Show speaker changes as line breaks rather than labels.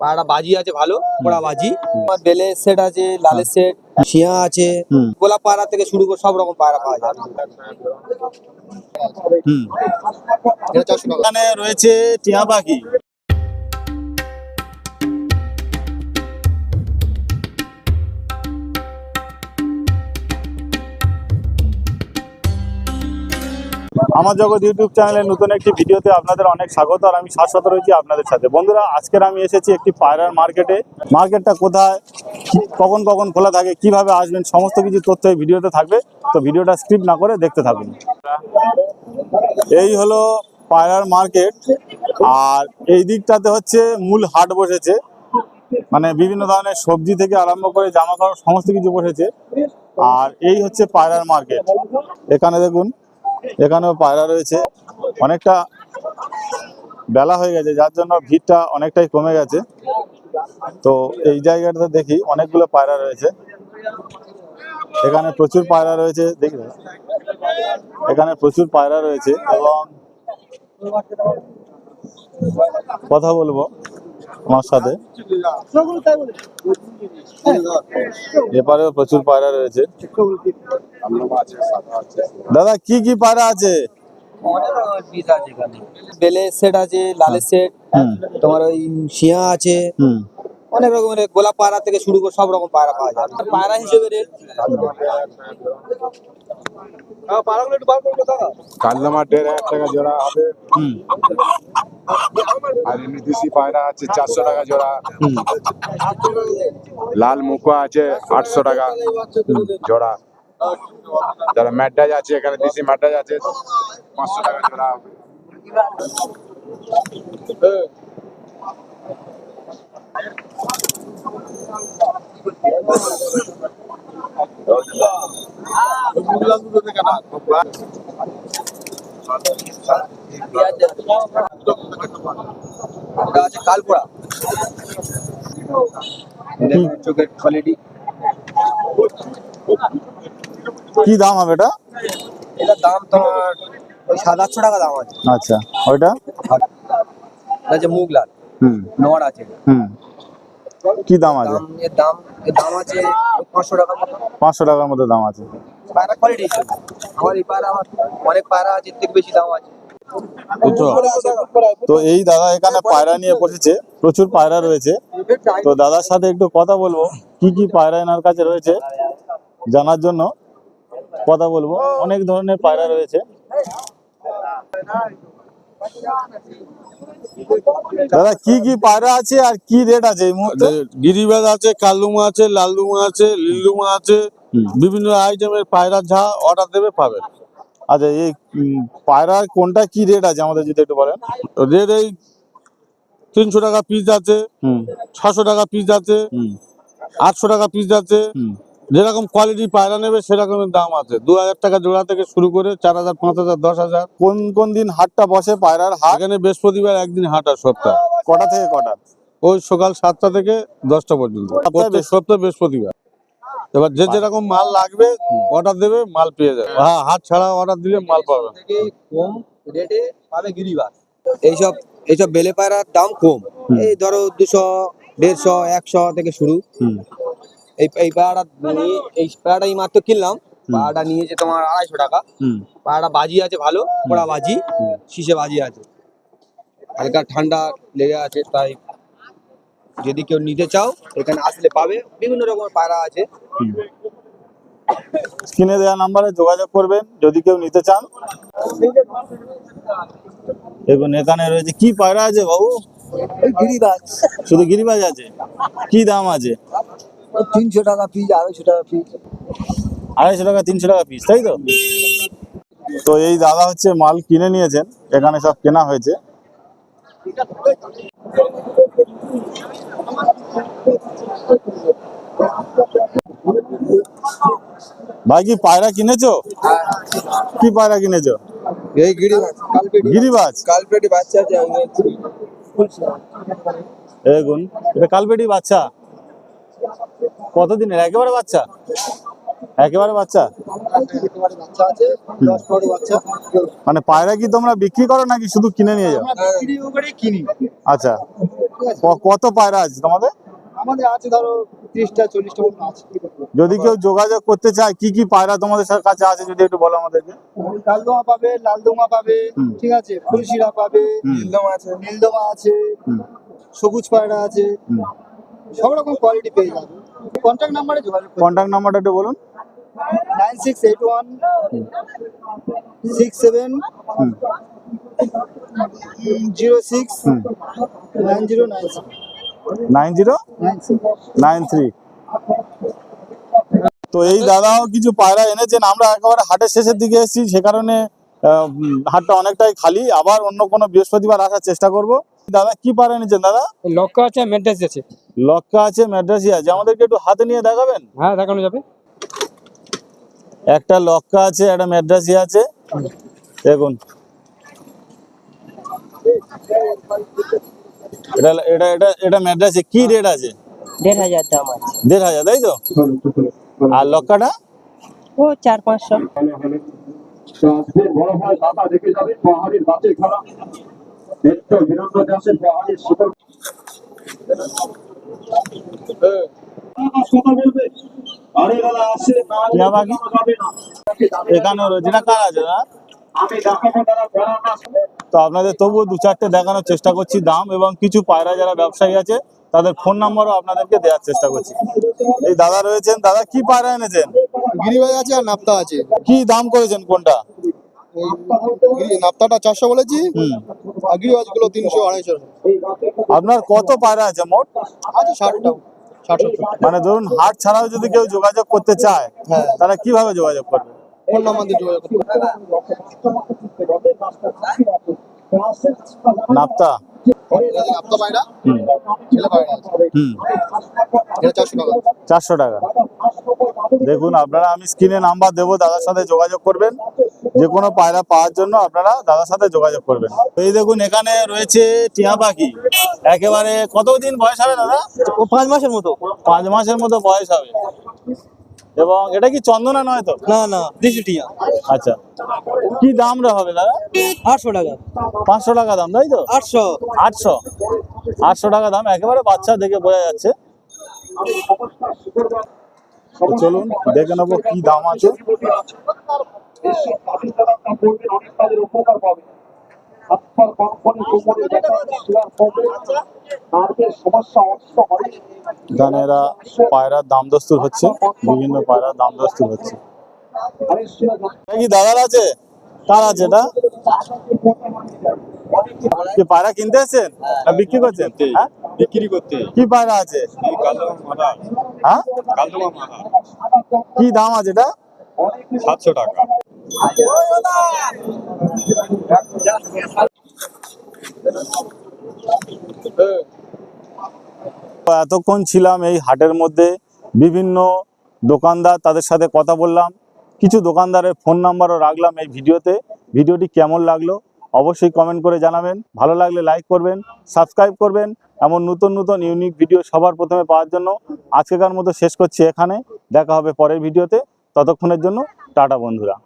পাড়া বাজি আছে ভালো পোড়া বাজি। বেলের সেট আছে লালের সেট শিয়া আছে। গোলাপ পায়রা থেকে শুরু করে সব রকম পায়রা পাওয়া যায়।
এখানে রয়েছে টিয়া পাখি। আমার জগৎ ইউটিউব চ্যানেলের নতুন একটি ভিডিওতে আপনাদের অনেক স্বাগত আর আমি শাশ্বত রয়েছি আপনাদের সাথে। বন্ধুরা, আজকের আমি এসেছি একটি পায়রার মার্কেটে মার্কেটটা কোথায়? কখন কখন খোলা থাকে? কীভাবে আসবেন? সমস্ত কিছু তথ্য এই ভিডিওতে থাকবে। তো ভিডিওটা স্কিপ না করে দেখতে থাকুন। এই হলো পায়রার মার্কেট আর এই দিকটাতে হচ্ছে মূল হাট বসেছে। মানে বিভিন্ন ধরনের সবজি থেকে আরম্ভ করে জামা কাপড় সমস্ত কিছু বসেছে। আর এই হচ্ছে পায়রার মার্কেট এখানে দেখুন এখানেও পায়রা রয়েছে। অনেকটা বেলা হয়ে গেছে, যার জন্য ভিড়টা অনেকটাই কমে গেছে। তো এই জায়গাটাতে দেখি অনেকগুলো পায়রা রয়েছে। এখানে প্রচুর পায়রা রয়েছে, দেখি এখানে প্রচুর পায়রা রয়েছে এবং কথা বলব আমার সাথে। এপারেও প্রচুর পায়রা রয়েছে। দাদা কি কি পায়রা আছে?
বেলের সেট আছে লালের সেট
হুম।
তোমার ওই শিয়া আছে। অনেক রকমের গোলাপ পায়রা থেকে শুরু করে সব রকম পায়রা পাওয়া যায়। পায়রা হিসেবে রেট?
কাল্লামার দেড় হাজার টাকা জোড়া হবে। আর এমনি দেশি পায়রা আছে চারশো টাকা জোড়া। লাল মুখা আছে আটশো টাকা জোড়া। যারা ম্যাডাজ আছে এখানে দেশি ম্যাডাজ আছে পাঁচশো টাকা জোড়া
এটা আছে কালপোড়া চোখের কোয়ালিটি
কি দাম হবে এটা?
এটার দাম তোমার ওই সাত আটশো টাকা দাম আছে।
আচ্ছা ওইটা?
আছে মুগ লাল।
হুম।
নর আছে।
হুম। কি দাম আছে?
দাম এর দাম এর দাম আছে পাঁচশো টাকা
পাঁচশো টাকার মতো দাম আছে।
পায়রা কোয়ালিটি আমার এই পায়রা আমার অনেক পায়রা আছে বেশি দাম আছে।
তো এই দাদা এখানে পায়রা নিয়ে বসেছে প্রচুর পায়রা রয়েছে। তো দাদার সাথে একটু কথা বলব কি কি পায়রা এনার কাছে রয়েছে জানার জন্য কথা বলব। অনেক ধরনের পায়রা রয়েছে। দাদা কি কি পায়রা আছে আর কি রেট আছে এই মুহূর্তে?
গিরিবাজ আছে কালুমা আছে লালুমা আছে লিলুমা আছে। বিভিন্ন আইটেমের পায়রা যা অর্ডার দেবে পাবেন।
আচ্ছা এই উম, পায়রার কোনটা কি রেট আছে আমাদের যদি একটু বলেন?
রেট এই তিনশো টাকা পিস আছে ছশো টাকা পিস আছে আটশো টাকা পিস আছে যেরকম কোয়ালিটি পায়রা নেবে সেরকমের দাম আছে। দু হাজার টাকা জোড়া থেকে শুরু করে চার হাজার পাঁচ হাজার দশ হাজার।
কোন কোন দিন হাটটা বসে পায়রার হাট?
এখানে বৃহস্পতিবার একদিন হাট আর সপ্তাহ।
কটা থেকে কটা?
ওই সকাল সাতটা থেকে দশটা পর্যন্ত। সপ্তাহ বৃহস্পতিবার। এবার যে যেরকম মাল লাগবে অর্ডার দেবে মাল পেয়ে যাবে। হ্যাঁ হাত ছাড়া অর্ডার দিলে মাল পাবে।
কম রেটে পাবে গিরিবাস। এইসব এইসব বেলে পায়রার দাম কম। এই ধরো দুশো দেড়শো একশো থেকে শুরু। এই এই পায়রাটা নিয়ে এই পায়রাটা এই মাত্র কিনলাম। পায়রাটা নিয়েছে তোমার আড়াইশো টাকা।
হুম।
পায়রাটা বাজি আছে ভালো পোড়া বাজি শীষে বাজি আছে। হালকা ঠান্ডা লেগে আছে তাই যদি কেউ নিতে চাও এখানে আসলে পাবে। বিভিন্ন রকমের পায়রা আছে।
স্ক্রিনে দেওয়া নাম্বারে যোগাযোগ করবেন যদি কেউ নিতে চান। দেখুন এখানে রয়েছে কি পায়রা আছে বাবু?
গিরিবাস
শুধু গিরিবাজ আছে? কি দাম আছে?
তিনশো টাকা পিস আড়াইশো টাকা পিস
আড়াইশো টাকা তিনশো টাকা পিস তাই তো? তো এই দাদা হচ্ছে মাল কিনে নিয়েছেন এখানে সব কেনা হয়েছে। ভাই কি পায়রা কিনেছো? কি পায়রা কিনেছো?
এই কালপেটি
গিরিবাজ?
কালপেটি বাচ্চা
এটা কালবেটি বাচ্চা। কতদিনের? একেবারে বাচ্চা? একেবারে বাচ্চা?
একেবারে বাচ্চা আছে দশ বারো বাচ্চা।
মানে পায়রা কি তোমরা বিক্রি করো নাকি শুধু কিনে নিয়ে যাও?
কিনি।
আচ্ছা। কত পায়রা আছে তোমাদের?
আমাদের আছে ধরো ত্রিশটা চল্লিশটা মতো আছে।
যদি কেউ যোগাযোগ করতে চায় কি কি পায়রা তোমাদের কাছে আছে যদি একটু বলো আমাদেরকে?
লালদোমা পাবে লালদোমা পাবে ঠিক আছে? ফুলশিরা পাবে নীলদোমা আছে নীলদমা আছে সবুজ পায়রা আছে সব রকম কোয়ালিটি পেয়ে যাবে। কন্ট্যাক্ট নাম্বারে যোগাযোগ
কন্ট্যাক্ট নাম্বারটা একটু বলুন।
Nine six eight one six seven. Zero six nine zero nine
nine zero?
Nine
three. তো এই দাদাও কিছু পায়রা এনেছেন আমরা একেবারে হাটের শেষের দিকে এসেছি সে কারণে হাটটা অনেকটাই খালি। আবার অন্য কোনো বৃহস্পতিবার আসার চেষ্টা করব। দাদা কি পায়রা এনেছেন দাদা?
লক্ষ্য আছে মেন্টেন্স আছে।
লক্কা আছে ম্যাড্রাসি আছে। আমাদেরকে একটু হাতে নিয়ে দেখাবেন?
হ্যাঁ দেখানো যাবে।
একটা লক্কা আছে একটা ম্যাড্রাসি আছে। দেখুন এটা এটা এটা এটা ম্যাড্রাসি কি রেট আছে?
দেড় হাজার দাম আছে।
দেড় হাজার তাই তো? আর লক্কাটা
ও চার পাঁচশো।
এখানে রয়েছে। না কার আছে তো আপনাদের তবুও দু চারটে দেখানোর চেষ্টা করছি দাম এবং কিছু পায়রা যারা ব্যবসায়ী আছে তাদের ফোন নাম্বারও আপনাদেরকে দেওয়ার চেষ্টা করছি। এই দাদা রয়েছেন দাদা কি পায়রা এনেছেন?
গিরিবাজ আছে আর নাপ্তা আছে।
কি দাম করেছেন কোনটা?
নাপ্তাটা চারশো বলেছি
হুম।
আর গিরিবাজগুলো তিনশো আড়াইশো।
আপনার কত পায়রা আছে মোট?
আছে ষাটটা
মানে ধরুন হাট ছাড়াও যদি কেউ যোগাযোগ করতে চায়
হ্যাঁ।
তারা কীভাবে যোগাযোগ করবে?
ফোন নাম্বার দিয়ে যোগাযোগ করতে
নাপ্তা।
নাপ্তা ছেলে
হুম।
এটা চারশো টাকা।
চারশো টাকা। দেখুন আপনারা আমি স্ক্রিনে নাম্বার দেবো দাদার সাথে যোগাযোগ করবেন। যে কোনো পায়রা পাওয়ার জন্য আপনারা দাদার সাথে যোগাযোগ করবেন। তো এই দেখুন এখানে রয়েছে টিয়া পাখি। একেবারে কতদিন বয়স হবে দাদা?
ও পাঁচ মাসের মতো।
পাঁচ মাসের মতো বয়স হবে। এবং এটা কি চন্দনা নয় তো
না না দেশি টিয়া
আচ্ছা কি দাম রে হবে দাদা
আটশো টাকা
পাঁচশো টাকা দাম তাই তো
আটশো
আটশো আটশো টাকা দাম একেবারে বাচ্চা দেখে বোঝা যাচ্ছে চলুন দেখে নেব কি দাম আছে এখানে এরা পায়রার দাম দস্তুর হচ্ছে বিভিন্ন পায়রার দাম দস্তুর হচ্ছে কি দাদার আছে? কার আছে এটা? কি পায়রা কিনতে এসেছেন? না বিক্রি করছেন? হ্যাঁ?
বিক্রি করতে।
কি পায়রা আছে? হ্যাঁ? কি দাম আছে এটা?
সাতশো টাকা।
এতক্ষণ ছিলাম এই হাটের মধ্যে। বিভিন্ন দোকানদার তাদের সাথে কথা বললাম। কিছু দোকানদারের ফোন নাম্বারও রাখলাম এই ভিডিওতে। ভিডিওটি কেমন লাগল অবশ্যই কমেন্ট করে জানাবেন। ভালো লাগলে লাইক করবেন, সাবস্ক্রাইব করবেন এমন নতুন নতুন ইউনিক ভিডিও সবার প্রথমে পাওয়ার জন্য। আজকেকার মতো শেষ করছি এখানে। দেখা হবে পরের ভিডিওতে। ততক্ষণের জন্য টাটা বন্ধুরা।